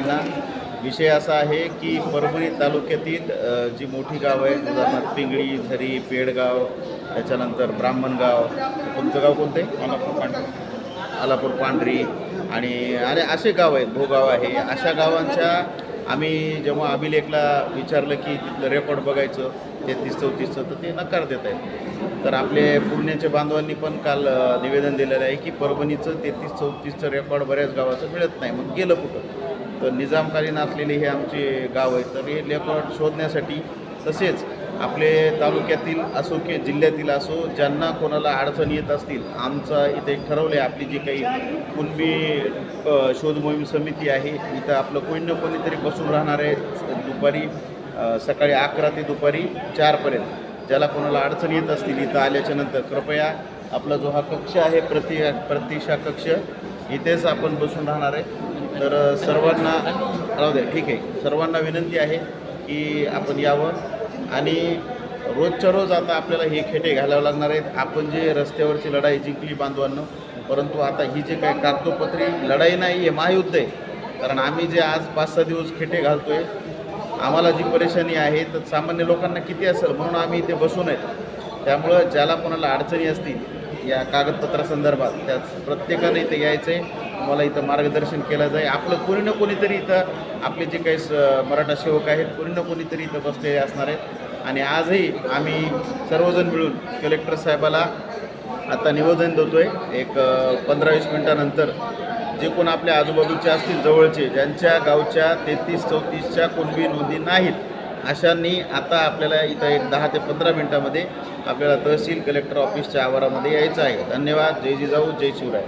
सगळ्यांना विषय असा आहे की परभणी तालुक्यातील जी मोठी गावं आहेत उदाहरणार्थ पिंगळी झरी पेडगाव त्याच्यानंतर ब्राह्मणगाव तुमचं गाव कोणतं आहे? आलापूर पांढरी. आणि आणि असे गाव आहेत भोगाव आहे. अशा गावांच्या आम्ही जेव्हा अभिलेखला विचारलं की तिथलं रेकॉर्ड बघायचं तेहतीस चौतीसचं तर ते नकार देत आहेत. तर आपले पुण्याच्या बांधवांनी पण काल निवेदन दिलेलं आहे की परभणीचं तेहतीस चौतीसचं रेकॉर्ड बऱ्याच गावाचं मिळत नाही. मग गेलं कुठं? तर निजामकालीन असलेले हे आमचे गाव आहे तर हे रेकॉर्ड शोधण्यासाठी तसेच आपले तालुक्यातील असो की जिल्ह्यातील असो ज्यांना कोणाला अडचण येत असतील आमचा इथे ठरवले ठरवलं आहे आपली जी काही कुणबी शोध मोहीम समिती आहे इथं आपलं कोणी ना कोणीतरी बसून राहणार आहे दुपारी सकाळी अकरा ते दुपारी चारपर्यंत. ज्याला कोणाला अडचण येत असतील इथं आल्याच्यानंतर. कृपया आपला जो हा कक्ष आहे प्रति प्रतीक्षा कक्ष इथेच आपण बसून राहणार आहे. तर सर्वांना राहू द्या ठीक आहे. सर्वांना विनंती आहे की आपण यावं. आणि रोजच्या रोज आता आपल्याला हे खेटे घालावं लागणार आहेत. आपण जे रस्त्यावरची लढाई जिंकली बांधवांनो परंतु आता ही जे काही कागदोपत्री लढाई नाही आहे महायुद्ध आहे. कारण आम्ही जे आज पाच सहा दिवस खेटे घालतो आहे आम्हाला जी परेशानी आहे तर सामान्य लोकांना किती असेल म्हणून आम्ही इथे बसून आहेत. त्यामुळं ज्याला कोणाला अडचणी असतील या कागदपत्रासंदर्भात त्या प्रत्येकाने इथे यायचं आहे मला इथं मार्गदर्शन केलं जाईल आपलं कोणी ना कोणीतरी इथं आपले जे काही स- मराठा सेवक आहेत कोणी ना कोणीतरी इथं बसलेले असणार आहेत. आणि आजही आम्ही सर्वजण मिळून कलेक्टर साहेबाला आता निवेदन देतोय एक पंधरा वीस मिनटानंतर जे कोण आपल्या आजूबाजूचे असतील जवळचे ज्यांच्या गावच्या तेहतीस चौतीसच्या कोणबी नोंदी नाहीत अशांनी आता आपल्याला इथं एक दहा ते पंधरा मिनटामध्ये आपल्याला तहसील कलेक्टर ऑफिसच्या आवारामध्ये यायचं आहे. धन्यवाद. जय जिजाऊ जय शिवराय.